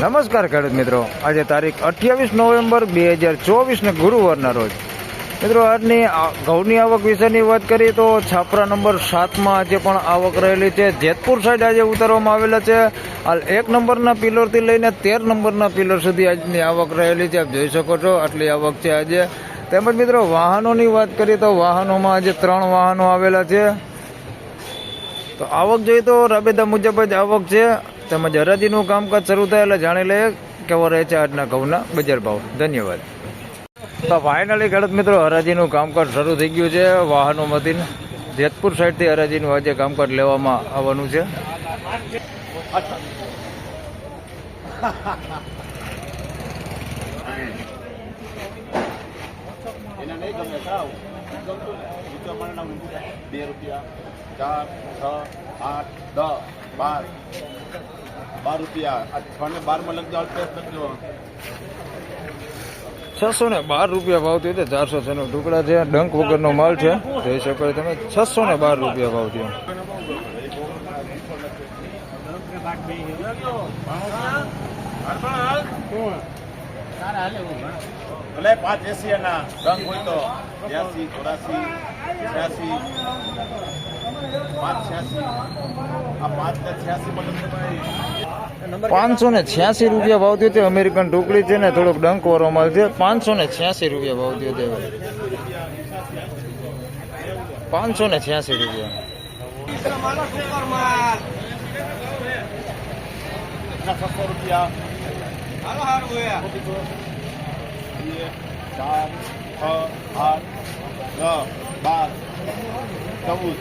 નમસ્કાર ખેડૂત મિત્રો. આજે તારીખ અઠ્યાવીસ નવેમ્બર બે હજાર ચોવીસને ગુરુવારના રોજ. મિત્રો, આજની ઘઉંની આવક વિશેની વાત કરીએ તો છાપરા નંબર સાતમાં આજે પણ આવક રહેલી છે. જેતપુર સાઈડ આજે ઉતારવામાં આવેલા છે. હાલ એક નંબરના પિલરથી લઈને તેર નંબરના પિલર સુધી આજની આવક રહેલી છે. આપ જોઈ શકો છો આટલી આવક છે આજે. તેમજ મિત્રો, વાહનોની વાત કરીએ તો વાહનોમાં આજે ત્રણ વાહનો આવેલા છે. તો આવક જોઈએ તો રાબેતા મુજબ જ આવક છે. તેમજ હરાજીનું કામકાજ શરૂ થાય એટલે જાણી લઈએ કેવો રહે છે આજના ઘઉંના બજાર ભાવ. ધન્યવાદ. તો ફાઇનલી ખેડૂત મિત્રો હરાજીનું કામકાજ શરૂ થઈ ગયું છે. વાહનોમાંથી જેતપુર સાઈડથી હરાજીનું આજે કામકાજ લેવામાં આવવાનું છે. બે રૂપિયા, ચાર, છ, આઠ, દસ. બાર. બાર રૂપિયા. છ ને બારમાં લખજો લખજો. છસો ને બાર રૂપિયા ભાવ થયો છે ચારસો છ નો ટુકડા છે. ડંક વગરનો માલ છે. જોઈ શકો તમે છસો ને બાર રૂપિયા ભાવ થયો ભલે પાંચ એસી ના ડંક હોય તો બ્યાસી ચોરાસી છ્યાસી. પાંચસો ને છ્યાસી રૂપિયા ભાવ થયો છે અમેરિકન ટુકડી છે ને થોડોક ડંક વાળો માલ છે. પાંચસો ને છ્યાસી રૂપિયા ભાવ થયો છે પાંચસો ને છ્યાસી રૂપિયા. એના છસો રૂપિયા બે, ચાર છ આઠ દસ બાર ચૌદ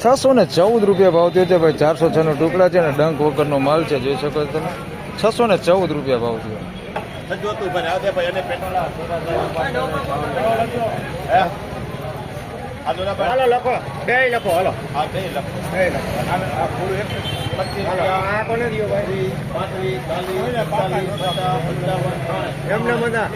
છસો ને ચૌદ રૂપિયા ભાવ થયો છે ભાઈ ચારસો છ નો ટુકડા છે ને ડંક વગરનો માલ છે જોઈ શકો છો તમે. છસો ને ચૌદ રૂપિયા ભાવ થયો. અને એમને બધા.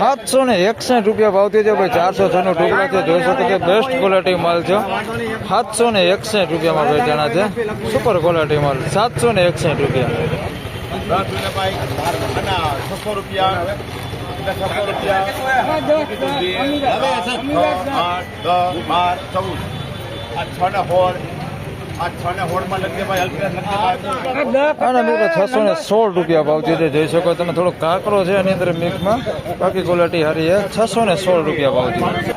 સાતસો ને એકસઠ રૂપિયા ભાવ છે, ભાઈ ચારસો છ નો ટુકડા છે, જોઈ શકો કે બેસ્ટ ક્વોલિટી માલ છે. સાતસો ને એકસઠ રૂપિયામાં વેચાણા છે. સુપર ક્વોલિટી માલ. સાતસો ને એકસઠ રૂપિયા. ભાઈ છસો રૂપિયા છસો રૂપિયા છ, આઠ દસ છ ને છ સોળ રૂપિયા ભાવ જે છે જોઈ શકો તમે થોડો કાકરો છે એની અંદર મિક્સમાં બાકી ક્વોલિટી સારી છે છસો ને સોળ રૂપિયા ભાવ થયો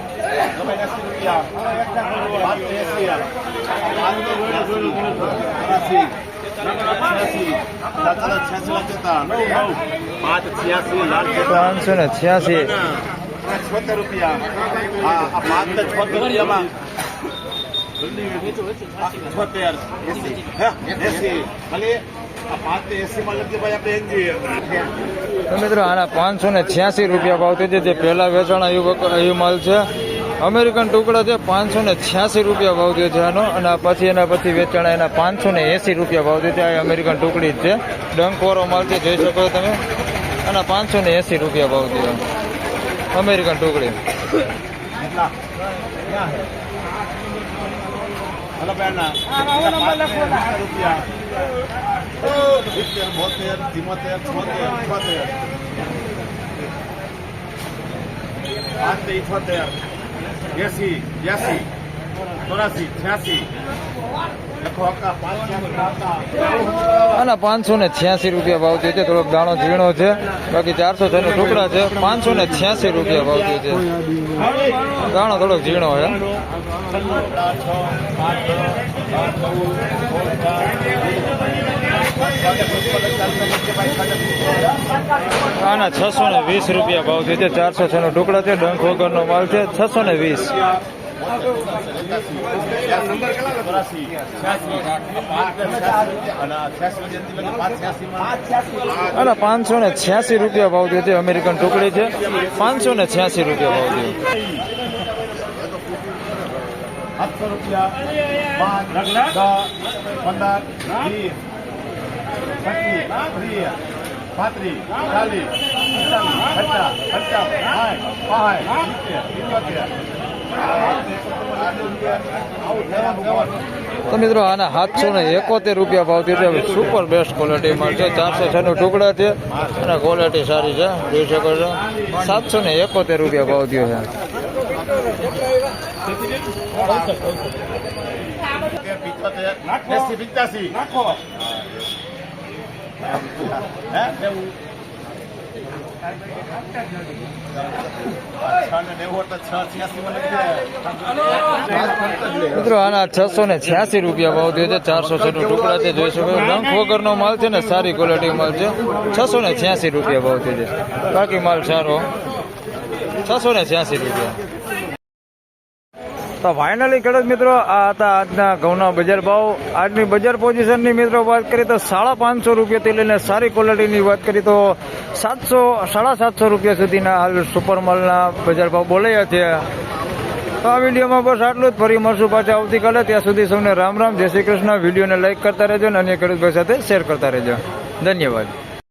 પાંચસો ને છ્યાસી છોતેર રૂપિયા ને છોતેર મિત્રો આના પાંચસો ને છ્યાસી રૂપિયા ભાવ થયો છે જે પહેલા વેચાણ આવ્યું માલ છે. અમેરિકન ટુકડા છે પાંચસો ને છ્યાસી રૂપિયા ભાવ થયો છે આનો અને પછી એના પછી વેચાણ એના પાંચસો ને એસી રૂપિયા ભાવ થયો છે. આ અમેરિકન ટુકડી જ છે. ડંકવાળો માલ છે જોઈ શકો તમે. અને પાંચસો ને એસી રૂપિયા ભાવ થયો. અમેરિકન ટુકડી. રૂપિયા. એસી બ્યાસી ચોરાસી છ્યાસી આના પાંચસો ને છ્યાસી રૂપિયા ભાવ થયો છે. થોડોક દાણો ઝીણો છે. બાકી ચારસો છ નો ટુકડા છે. પાંચસો ને છ્યાસી રૂપિયા ભાવ થયો છે. દાણો થોડોક ઝીણો છે. આના છસો ને વીસ રૂપિયા ભાવ થયો છે. ચારસો છ નો ટુકડા છે. ડંખ વગરનો માલ છે. છસો ને વીસ. અને પાંચસો ને છ્યાસી રૂપિયા ભાવ થયો છે. અમેરિકન ટુકડી છે. પાંચસો ને છ્યાસી રૂપિયા ભાવ થયો. રૂપિયા. પંદર, વીસ. પચીસ ત્રીસ પાંત્રીસ ચાલીસ પિસ્તાલીસ પચાસ પચાસ સાઠ પાંચ સિત્તેર મિત્રો આના સાતસો ને એકોતેર રૂપિયા ભાવ છે. સુપર બેસ્ટ ક્વોલિટીમાં છે. ચારસો છનું ટુકડા છે. અને ક્વોલિટી સારી છે. જોઈ શકો છો. સાતસો ને એકોતેર રૂપિયા ભાવ થયો છે. મિત્રો, આના છસો ને છ્યાસી રૂપિયા ભાવ છે. ચારસો છનું ટુકડા છે જોઈ શકો રંગ વગરનો માલ છે ને, સારી ક્વોલિટી માલ છે. છસો ને છ્યાસી રૂપિયા ભાવ થયો છે. બાકી માલ સારો. છસો ને છ્યાસી રૂપિયા. તો ફાઇનલી ખેડૂત મિત્રો, આ હતા આજના ઘઉંના બજાર ભાવ. આજની બજાર પોઝિશનની મિત્રો વાત કરીએ તો સાડા પાંચસો રૂપિયાથી લઈને સારી ક્વોલિટીની વાત કરીએ તો સાતસો, સાડા સાતસો રૂપિયા સુધીના હાલ સુપર માલના બજાર ભાવ બોલાયા છે. તો આ વિડીયોમાં બસ આટલું જ. ફરી મળશું પાછા આવતીકાલે. ત્યાં સુધી સૌને રામ રામ. જય શ્રી કૃષ્ણ. વિડીયોને લાઇક કરતા રહેજો અને અન્ય ખેડૂત ભાઈ સાથે શેર કરતા રહેજો. ધન્યવાદ.